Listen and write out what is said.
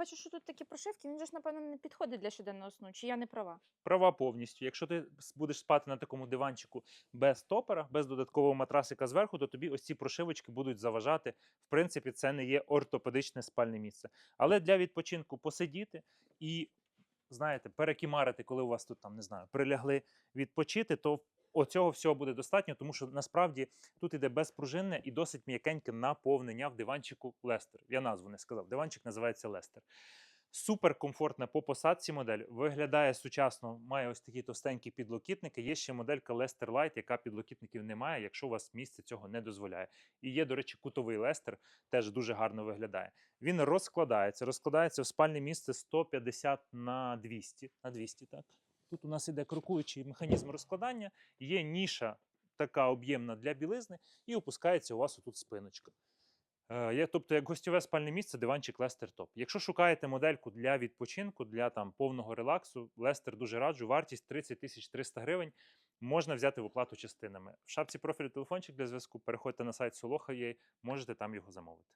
бачу, що тут такі прошивки, він же ж, напевно, не підходить для щоденного сну, чи я не права? Права повністю. Якщо ти будеш спати на такому диванчику без топера, без додаткового матрасика зверху, то тобі ось ці прошивочки будуть заважати. В принципі, це не є ортопедичне спальне місце. Але для відпочинку посидіти і, знаєте, перекімарити, коли у вас тут там не знаю, прилягли відпочити, то оцього всього буде достатньо, тому що насправді тут іде безпружинне і досить м'якеньке наповнення в диванчику Лестер. Я назву не сказав. Диванчик називається Лестер. Супер комфортна по посадці модель. Виглядає сучасно, має ось такі товстенькі підлокітники. Є ще моделька Lester Light, яка підлокітників не має, якщо у вас місце цього не дозволяє. І є, до речі, кутовий Лестер, теж дуже гарно виглядає. Він розкладається. Розкладається в спальне місце 150 на 200. На 200 так. Тут у нас іде крокуючий механізм розкладання, є ніша така об'ємна для білизни, і опускається у вас отут спиночка. Е, Тобто, як гостьове спальне місце, диванчик Лестер Топ. Якщо шукаєте модельку для відпочинку, для там повного релаксу, Лестер дуже раджу. Вартість 30 тисяч 300 гривень. Можна взяти в оплату частинами. В шапці профілю телефончик для зв'язку. Переходьте на сайт Soloha.ua, можете там його замовити.